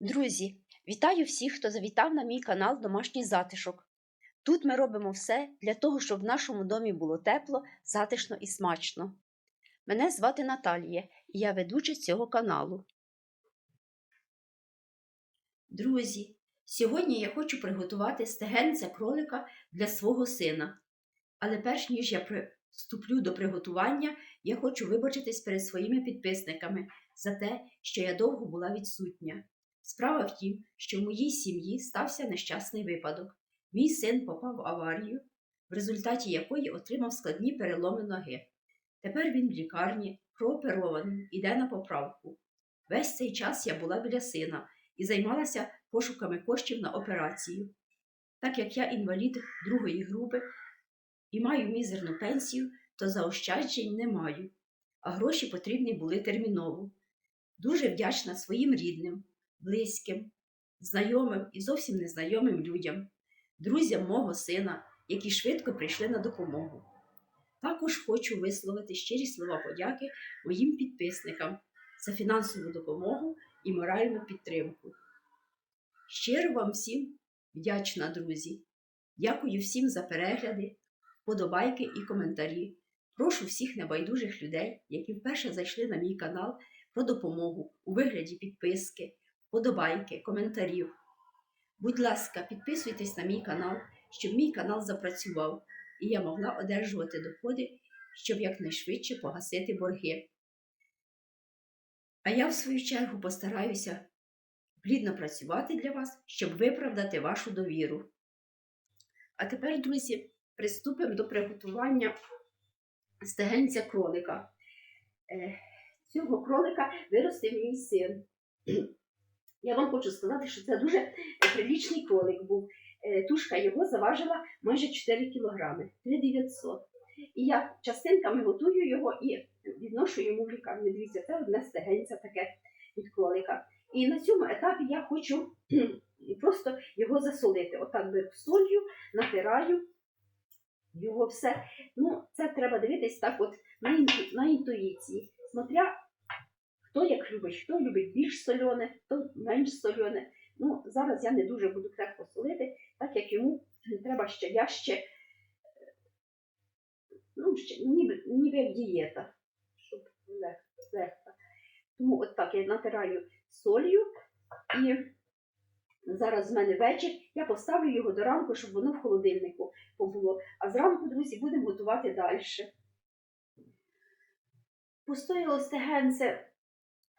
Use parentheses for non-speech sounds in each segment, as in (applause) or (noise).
Друзі, вітаю всіх, хто завітав на мій канал Домашній затишок. Тут ми робимо все для того, щоб в нашому домі було тепло, затишно і смачно. Мене звати Наталія, і я ведуча цього каналу. Друзі, сьогодні я хочу приготувати стегенця кролика для свого сина. Але перш ніж я приступлю до приготування, я хочу вибачитись перед своїми підписниками за те, що я довго була відсутня. Справа в тім, що в моїй сім'ї стався нещасний випадок. Мій син попав в аварію, в результаті якої отримав складні переломи ноги. Тепер він в лікарні, прооперований, іде на поправку. Весь цей час я була біля сина і займалася пошуками коштів на операцію. Так як я інвалід другої групи і маю мізерну пенсію, то заощаджень не маю, а гроші потрібні були терміново. Дуже вдячна своїм рідним, близьким, знайомим і зовсім незнайомим людям, друзям мого сина, які швидко прийшли на допомогу. Також хочу висловити щирі слова подяки моїм підписникам за фінансову допомогу і моральну підтримку. Щиро вам всім вдячна, друзі. Дякую всім за перегляди, вподобайки і коментарі. Прошу всіх небайдужих людей, які вперше зайшли на мій канал, про допомогу у вигляді підписки, вподобайки, коментарів. Будь ласка, підписуйтесь на мій канал, щоб мій канал запрацював і я могла одержувати доходи, щоб якнайшвидше погасити борги. А я, в свою чергу, постараюся плідно працювати для вас, щоб виправдати вашу довіру. А тепер, друзі, приступимо до приготування стегенця кролика. Е, Цього кролика виростив мій син. Я вам хочу сказати, що це дуже прилічний кролик був. Е, Тушка його заважила майже 4 кілограми, 3900. І я частинками готую його і відношу йому в лікарню. Дивіться, це одне стегенця таке від кролика. І на цьому етапі я хочу (clears throat) просто його засолити. Отак беру солью, натираю його все. Ну, це треба дивитись так, от на інтуїції. Смотря хто як любить, хто любить більш солене, хто менш солене. Ну, зараз я не дуже буду крепко солити, так як йому треба ще я ще, ну, ще ніби, ніби як дієта, щоб легко. Тому от так я натираю солью і зараз в мене вечір. Я поставлю його до ранку, щоб воно в холодильнику побуло. А зранку, друзі, будемо готувати далі. Постояло стегенце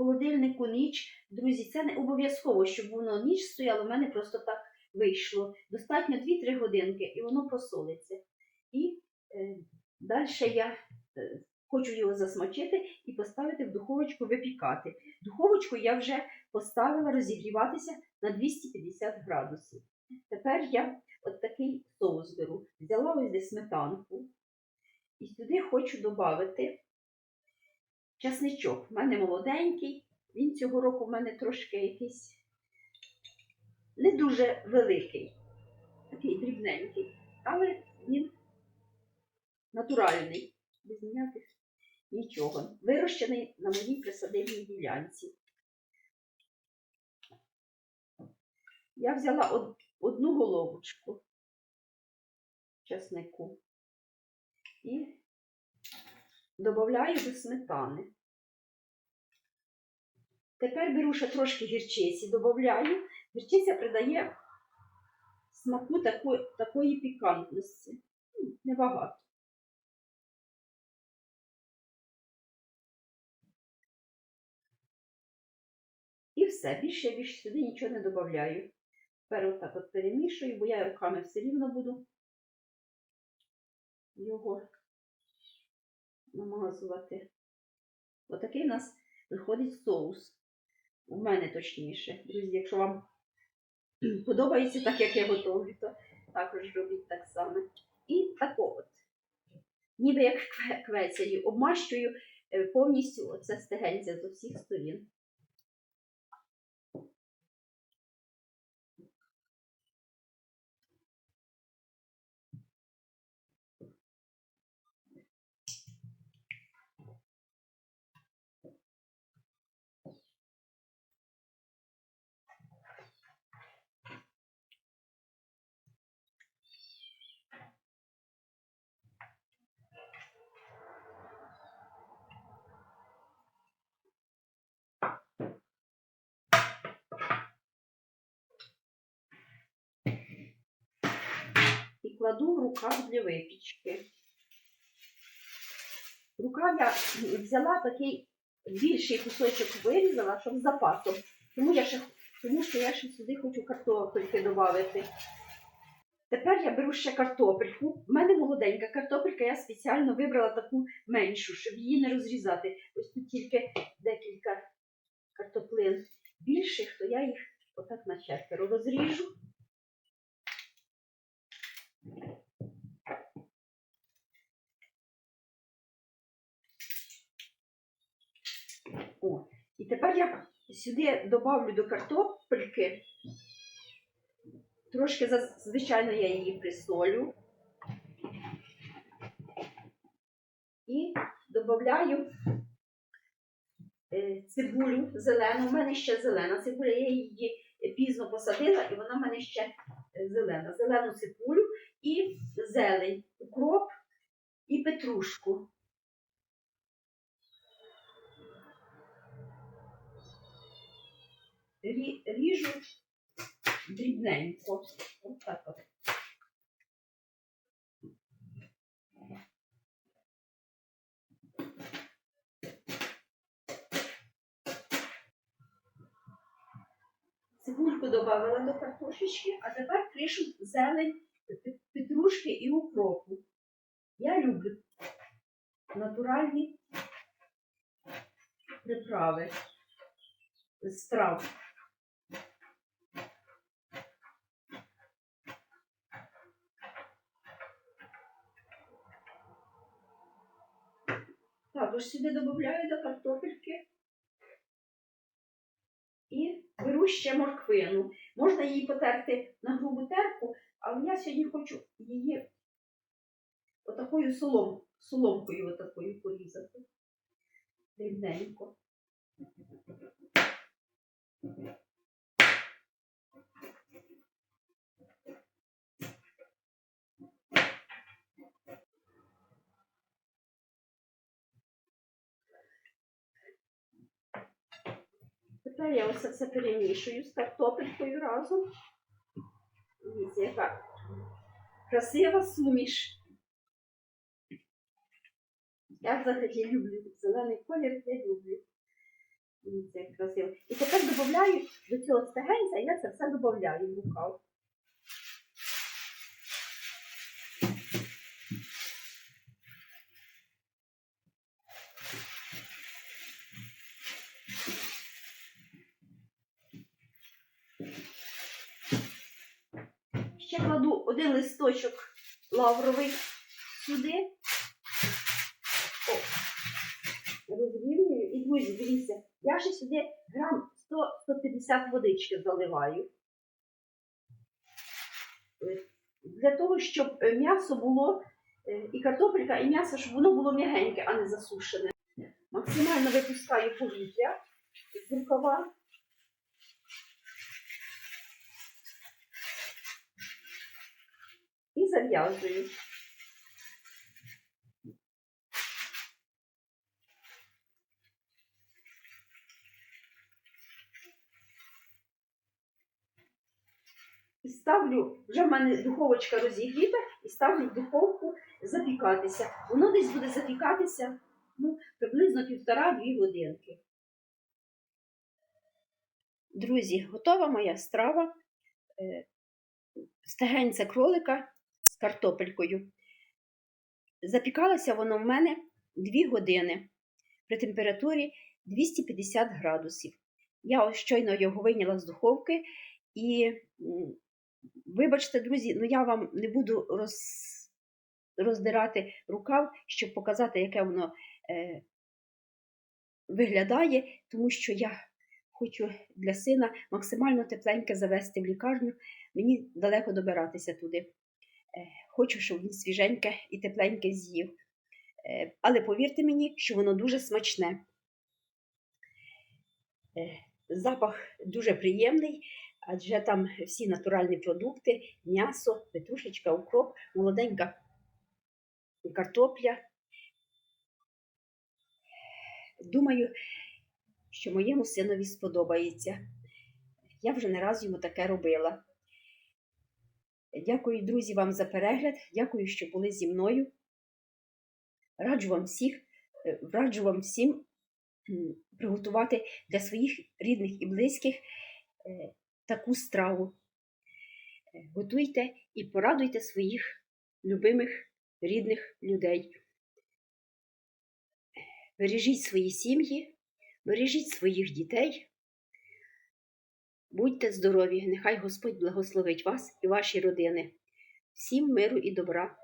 холодильнику ніч. Друзі, це не обов'язково, щоб воно ніч стояло, в мене просто так вийшло. Достатньо 2-3 годинки і воно просолиться. І е, далі я е, хочу його засмачити і поставити в духовочку випікати. Духовочку я вже поставила розігріватися на 250 градусів. Тепер я от такий соус беру. Взяла ось десь сметанку. І сюди хочу додати часничок. У мене молоденький, він цього року в мене трошки якийсь не дуже великий, такий дрібненький, але він натуральний, без ніяких нічого. Вирощений на моїй присадибній ділянці. Я взяла од, одну головочку чеснику і додаю до сметани. Тепер беру ще трошки гірчиці, додаю. Гірчиця придає смаку такої, такої пікантності. Ну, Небагато. І все, більше я більше сюди нічого не додаю. Тепер отак от перемішую, бо я руками все рівно буду його намазувати. Отакий у нас виходить соус. У мене точніше. Друзі, якщо вам (clears throat) подобається так, як я готовлю, то також робіть так само. І тако от. Ніби як квецею, обмащую е, повністю оце стегенця з усіх сторін. Кладу в рукав для випічки. Рукав я взяла такий більший кусочок вирізала, щоб з запасом. Тому, я ще, тому що я ще сюди хочу картопельки додати. Тепер я беру ще картопельку. У мене молоденька картопелька, я спеціально вибрала таку меншу, щоб її не розрізати. Ось тут тільки декілька картоплин більших, то я їх отак на четверо розріжу. О, і тепер я сюди добавлю до картопельки. Трошки, звичайно, я її присолю. І додаю е, цибулю зелену. У мене ще зелена цибуля, я її пізно посадила, і вона в мене ще е, зелена. Зелену цибулю і зелень, укроп і петрушку. Ріжу дрібненько. Отак от. Цибульку додавала до картошечки, а тепер кришу зелень пе- петрушки і укропу. Я люблю натуральні приправи з трав. Також сюди додаю до картопельки і беру ще морквину. Можна її потерти на грубу терку, але я сьогодні хочу її отакою солом, соломкою отакою порізати. Дрібненько. Тепер я ось це перемішую з картопелькою разом. Дивіться, яка красива суміш. Я взагалі люблю зелений колір, я люблю. Дивіться, як красиво. І тепер додаю до цього стегенця, я це все додаю в рукав. Один листочок лавровий сюди. Розрівнюю. І друзі, дивіться, я ще сюди грам 100-150 водички заливаю. Для того, щоб м'ясо було, е, і картопелька, і м'ясо, щоб воно було м'ягеньке, а не засушене. Максимально випускаю повітря з рукава. І зав'язую. Ставлю, вже в мене духовочка розігріта, і ставлю в духовку запікатися. Воно десь буде запікатися ну, приблизно півтора-дві годинки. Друзі, готова моя страва. Е, Стегенця кролика картопелькою. Запікалося воно в мене 2 години при температурі 250 градусів. Я ось щойно його вийняла з духовки і, вибачте, друзі, ну я вам не буду роз, роздирати рукав, щоб показати, яке воно е, виглядає, тому що я хочу для сина максимально тепленьке завести в лікарню. Мені далеко добиратися туди. Е, Хочу, щоб він свіженьке і тепленьке з'їв. Е, Але повірте мені, що воно дуже смачне. Е, Запах дуже приємний, адже там всі натуральні продукти, м'ясо, петрушечка, укроп, молоденька картопля. Думаю, що моєму синові сподобається. Я вже не раз йому таке робила. Дякую, друзі, вам за перегляд. Дякую, що були зі мною. Раджу вам всіх, е, раджу вам всім приготувати для своїх рідних і близьких е, таку страву. Е, Готуйте і порадуйте своїх любимих рідних людей. Бережіть свої сім'ї, бережіть своїх дітей. Будьте здорові, нехай Господь благословить вас і ваші родини. Всім миру і добра.